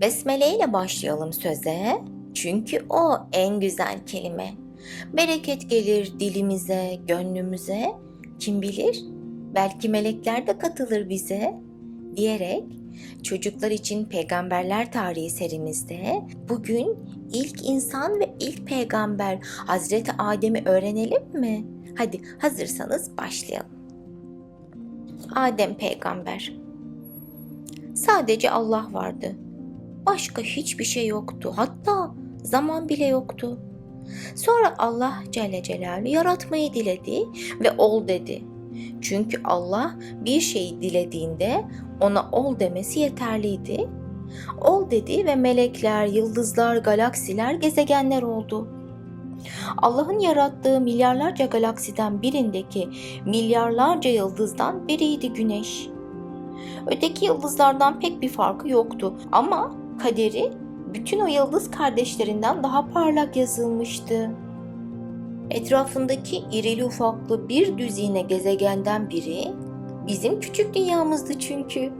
Besmele ile başlayalım söze. Çünkü o en güzel kelime. Bereket gelir dilimize, gönlümüze. Kim bilir? Belki melekler de katılır bize diyerek çocuklar için peygamberler tarihi serimizde bugün ilk insan ve ilk peygamber Hazreti Adem'i öğrenelim mi? Hadi hazırsanız başlayalım. Adem peygamber. Sadece Allah vardı. Başka hiçbir şey yoktu. Hatta zaman bile yoktu. Sonra Allah Celle Celaluhu yaratmayı diledi ve ol dedi. Çünkü Allah bir şeyi dilediğinde ona ol demesi yeterliydi. Ol dedi ve melekler, yıldızlar, galaksiler, gezegenler oldu. Allah'ın yarattığı milyarlarca galaksiden birindeki milyarlarca yıldızdan biriydi Güneş. Öteki yıldızlardan pek bir farkı yoktu ama kaderi bütün o yıldız kardeşlerinden daha parlak yazılmıştı. Etrafındaki irili ufaklı bir düzine gezegenden biri bizim küçük dünyamızdı çünkü.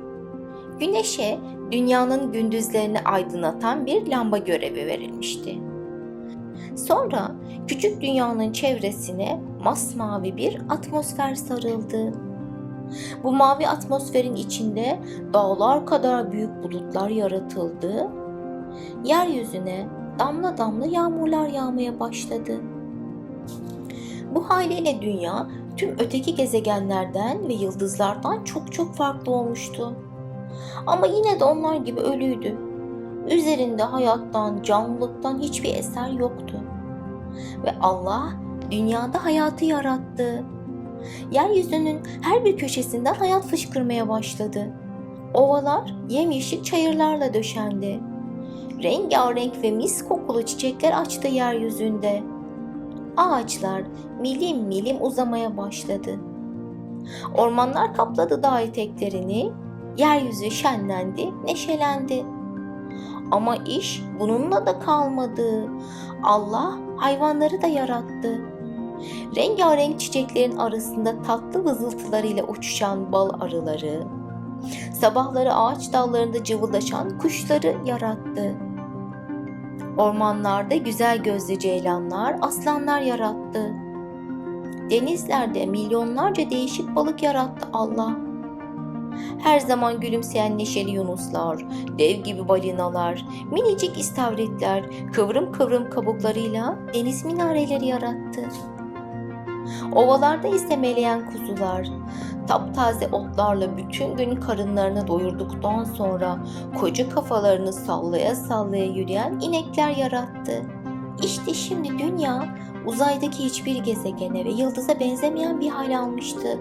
Güneşe dünyanın gündüzlerini aydınlatan bir lamba görevi verilmişti. Sonra küçük dünyanın çevresine masmavi bir atmosfer sarıldı. Bu mavi atmosferin içinde dağlar kadar büyük bulutlar yaratıldı. Yeryüzüne damla damla yağmurlar yağmaya başladı. Bu haliyle dünya tüm öteki gezegenlerden ve yıldızlardan çok çok farklı olmuştu. Ama yine de onlar gibi ölüydü. Üzerinde hayattan, canlılıktan hiçbir eser yoktu. Ve Allah dünyada hayatı yarattı. Yeryüzünün her bir köşesinden hayat fışkırmaya başladı. Ovalar yemyeşil çayırlarla döşendi. Rengarenk ve mis kokulu çiçekler açtı yeryüzünde. Ağaçlar milim milim uzamaya başladı. Ormanlar kapladı dağ eteklerini, yeryüzü şenlendi, neşelendi. Ama iş bununla da kalmadı. Allah hayvanları da yarattı. Rengarenk çiçeklerin arasında tatlı vızıltılarıyla uçuşan bal arıları, sabahları ağaç dallarında cıvıldaşan kuşları yarattı. Ormanlarda güzel gözlü ceylanlar, aslanlar yarattı. Denizlerde milyonlarca değişik balık yarattı Allah. Her zaman gülümseyen neşeli yunuslar, dev gibi balinalar, minicik istavritler, kıvrım kıvrım kabuklarıyla deniz minareleri yarattı. Ovalarda ise meleyen kuzular, taptaze otlarla bütün gün karınlarını doyurduktan sonra koca kafalarını sallaya sallaya yürüyen inekler yarattı. İşte şimdi dünya uzaydaki hiçbir gezegene ve yıldıza benzemeyen bir hal almıştı.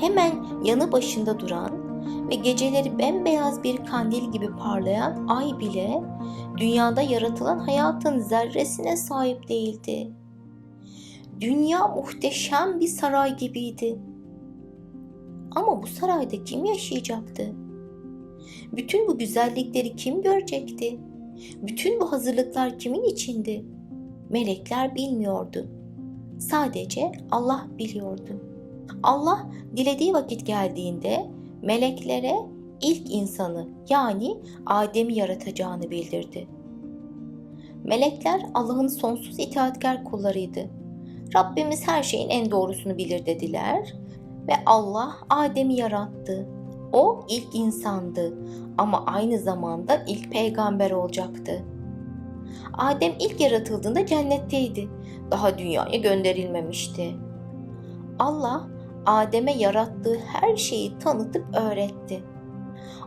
Hemen yanı başında duran ve geceleri bembeyaz bir kandil gibi parlayan ay bile dünyada yaratılan hayatın zerresine sahip değildi. Dünya muhteşem bir saray gibiydi. Ama bu sarayda kim yaşayacaktı? Bütün bu güzellikleri kim görecekti? Bütün bu hazırlıklar kimin içindi? Melekler bilmiyordu. Sadece Allah biliyordu. Allah dilediği vakit geldiğinde meleklere ilk insanı yani Adem'i yaratacağını bildirdi. Melekler Allah'ın sonsuz itaatkar kullarıydı. Rabbimiz her şeyin en doğrusunu bilir dediler ve Allah Adem'i yarattı. O ilk insandı ama aynı zamanda ilk peygamber olacaktı. Adem ilk yaratıldığında cennetteydi. Daha dünyaya gönderilmemişti. Allah Adem'e yarattığı her şeyi tanıtıp öğretti.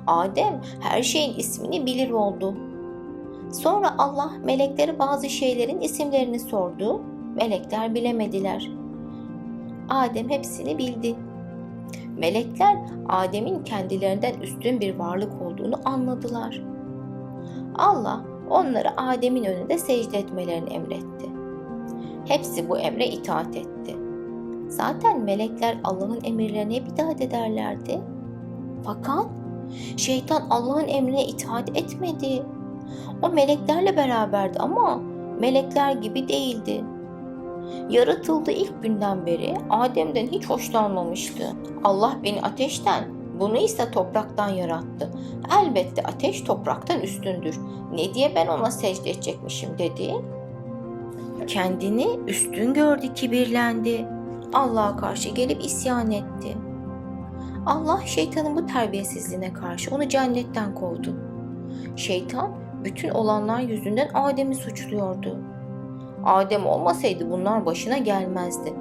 Adem her şeyin ismini bilir oldu. Sonra Allah meleklere bazı şeylerin isimlerini sordu. Melekler bilemediler. Adem hepsini bildi. Melekler Adem'in kendilerinden üstün bir varlık olduğunu anladılar. Allah onlara Adem'in önünde secde etmelerini emretti. Hepsi bu emre itaat etti. Zaten melekler Allah'ın emirlerine hep itaat ederlerdi. Fakat şeytan Allah'ın emrine itaat etmedi. O meleklerle beraberdi ama melekler gibi değildi. Yaratıldığı ilk günden beri Adem'den hiç hoşlanmamıştı. Allah beni ateşten, Bunu ise topraktan yarattı. Elbette ateş topraktan üstündür. Ne diye ben ona secde edecekmişim dedi. Kendini üstün gördü, kibirlendi. Allah'a karşı gelip isyan etti. Allah şeytanın bu terbiyesizliğine karşı onu cennetten kovdu. Şeytan bütün olanlar yüzünden Adem'i suçluyordu. Adem olmasaydı bunlar başına gelmezdi.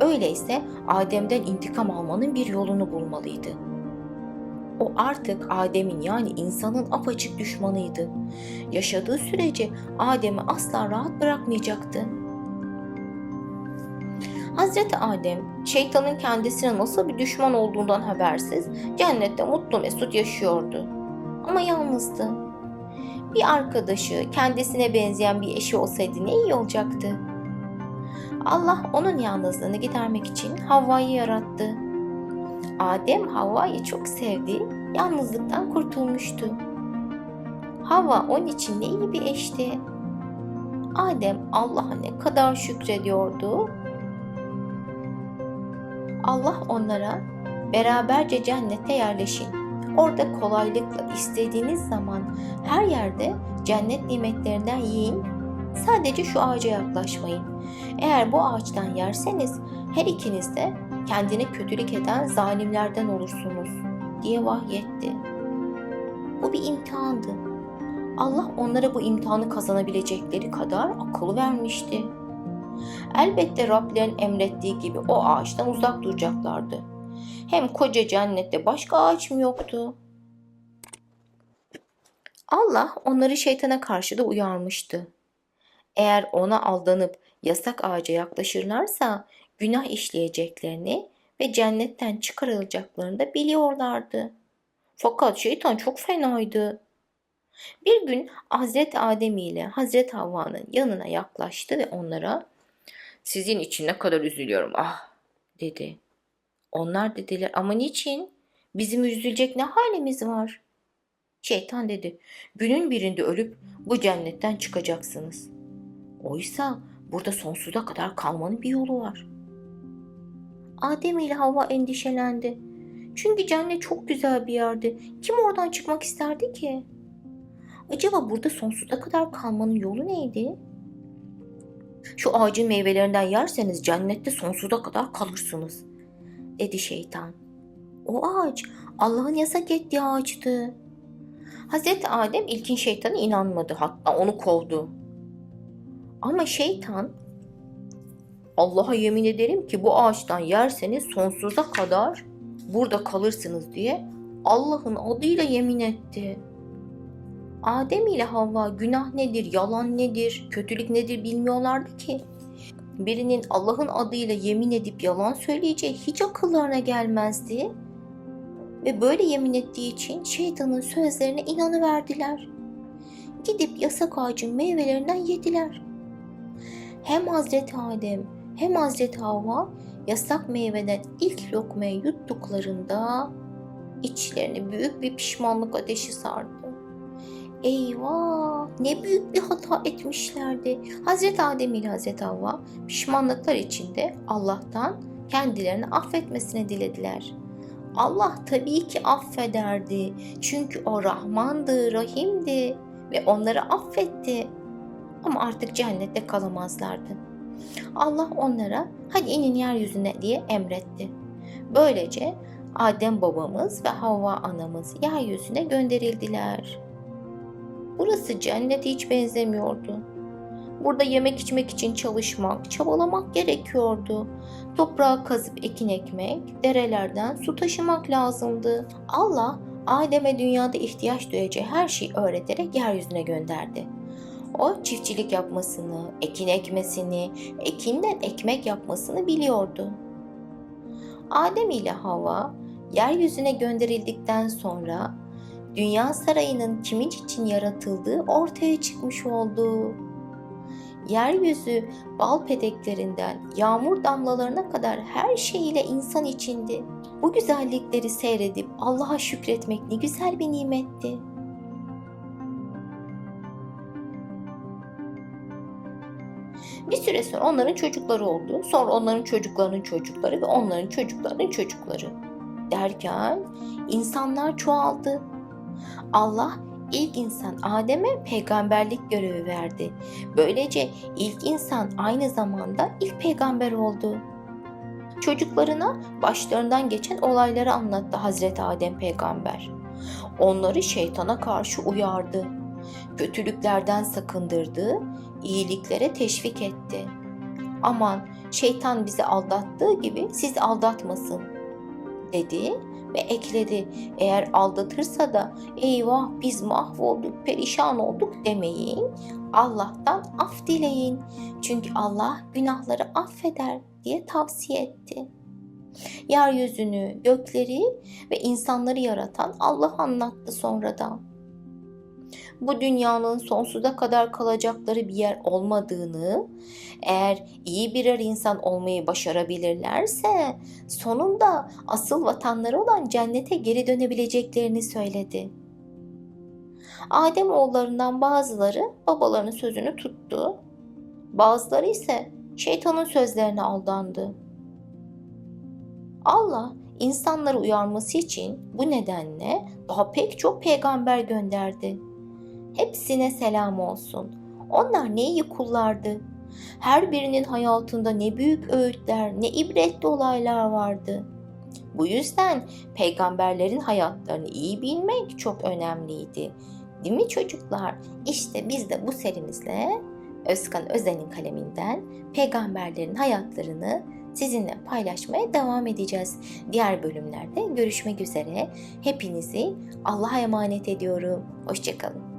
Öyleyse Adem'den intikam almanın bir yolunu bulmalıydı. O artık Adem'in yani insanın apaçık düşmanıydı. Yaşadığı sürece Adem'i asla rahat bırakmayacaktı. Hazreti Adem, şeytanın kendisine nasıl bir düşman olduğundan habersiz cennette mutlu mesut yaşıyordu. Ama yalnızdı. Bir arkadaşı, kendisine benzeyen bir eşi olsaydı ne iyi olacaktı. Allah onun yalnızlığını gidermek için Havva'yı yarattı. Adem Havva'yı çok sevdi, yalnızlıktan kurtulmuştu. Havva onun için ne iyi bir eşti. Adem Allah'a ne kadar şükrediyordu. Allah onlara beraberce cennete yerleşin. Orada kolaylıkla istediğiniz zaman her yerde cennet nimetlerinden yiyin. Sadece şu ağaca yaklaşmayın. Eğer bu ağaçtan yerseniz her ikiniz de kendine kötülük eden zalimlerden olursunuz diye vahyetti. Bu bir imtihandı. Allah onlara bu imtihanı kazanabilecekleri kadar akıl vermişti. Elbette Rablerin emrettiği gibi o ağaçtan uzak duracaklardı. Hem koca cennette başka ağaç mı yoktu? Allah onları şeytana karşı da uyarmıştı. Eğer ona aldanıp yasak ağaca yaklaşırlarsa günah işleyeceklerini ve cennetten çıkarılacaklarını da biliyorlardı. Fakat şeytan çok fenaydı. Bir gün Hazreti Adem ile Hazreti Havva'nın yanına yaklaştı ve onlara sizin için ne kadar üzülüyorum ah dedi. Onlar dediler ama niçin? Bizim üzülecek ne halimiz var? Şeytan dedi günün birinde ölüp bu cennetten çıkacaksınız. Oysa burada sonsuza kadar kalmanın bir yolu var. Adem ile Havva endişelendi. Çünkü cennet çok güzel bir yerdi. Kim oradan çıkmak isterdi ki? Acaba burada sonsuza kadar kalmanın yolu neydi? Şu ağacın meyvelerinden yerseniz cennette sonsuza kadar kalırsınız, dedi şeytan. O ağaç Allah'ın yasak ettiği ağaçtı. Hazreti Adem ilkin şeytana inanmadı hatta onu kovdu. Ama şeytan Allah'a yemin ederim ki bu ağaçtan yerseniz sonsuza kadar burada kalırsınız diye Allah'ın adıyla yemin etti. Adem ile Havva günah nedir, yalan nedir, kötülük nedir bilmiyorlardı ki. Birinin Allah'ın adıyla yemin edip yalan söyleyeceği hiç akıllarına gelmezdi. Ve böyle yemin ettiği için şeytanın sözlerine inanıverdiler. Gidip yasak ağacın meyvelerinden yediler. Hem Hazreti Adem hem Hazreti Havva yasak meyveden ilk lokmayı yuttuklarında içlerini büyük bir pişmanlık ateşi sardı. Eyvah ne büyük bir hata etmişlerdi. Hazreti Adem ile Hazreti Havva pişmanlıklar içinde Allah'tan kendilerini affetmesini dilediler. Allah tabii ki affederdi. Çünkü o Rahmandı, Rahim'di ve onları affetti. Ama artık cennette kalamazlardı. Allah onlara hadi inin yeryüzüne diye emretti. Böylece Adem babamız ve Havva anamız yeryüzüne gönderildiler. Burası cennete hiç benzemiyordu. Burada yemek içmek için çalışmak, çabalamak gerekiyordu. Toprağı kazıp ekin ekmek, derelerden su taşımak lazımdı. Allah Adem'e dünyada ihtiyaç duyacağı her şeyi öğreterek yeryüzüne gönderdi. O çiftçilik yapmasını, ekin ekmesini, ekinden ekmek yapmasını biliyordu. Adem ile Hava yeryüzüne gönderildikten sonra dünya sarayının kimin için yaratıldığı ortaya çıkmış oldu. Yeryüzü bal peteklerinden yağmur damlalarına kadar her şeyiyle insan içindi. Bu güzellikleri seyredip Allah'a şükretmek ne güzel bir nimetti. Bir süre sonra onların çocukları oldu. Sonra onların çocuklarının çocukları ve onların çocuklarının çocukları. Derken insanlar çoğaldı. Allah ilk insan Adem'e peygamberlik görevi verdi. Böylece ilk insan aynı zamanda ilk peygamber oldu. Çocuklarına başlarından geçen olayları anlattı Hazreti Adem peygamber. Onları şeytana karşı uyardı. Kötülüklerden sakındırdı, iyiliklere teşvik etti. Aman şeytan bizi aldattığı gibi siz aldatmasın dedi ve ekledi. Eğer aldatırsa da eyvah biz mahvolduk, perişan olduk demeyin. Allah'tan af dileyin. Çünkü Allah günahları affeder diye tavsiye etti. Yeryüzünü, gökleri ve insanları yaratan Allah anlattı sonradan. Bu dünyanın sonsuza kadar kalacakları bir yer olmadığını, eğer iyi birer insan olmayı başarabilirlerse sonunda asıl vatanları olan cennete geri dönebileceklerini söyledi. Adem oğullarından bazıları babalarının sözünü tuttu. Bazıları ise şeytanın sözlerine aldandı. Allah insanları uyarması için bu nedenle daha pek çok peygamber gönderdi. Hepsine selam olsun. Onlar ne iyi kullardı. Her birinin hayatında ne büyük öğütler, ne ibretli olaylar vardı. Bu yüzden peygamberlerin hayatlarını iyi bilmek çok önemliydi. Değil mi çocuklar? İşte biz de bu serimizle Özkan Özen'in kaleminden peygamberlerin hayatlarını sizinle paylaşmaya devam edeceğiz. Diğer bölümlerde görüşmek üzere. Hepinizi Allah'a emanet ediyorum. Hoşçakalın.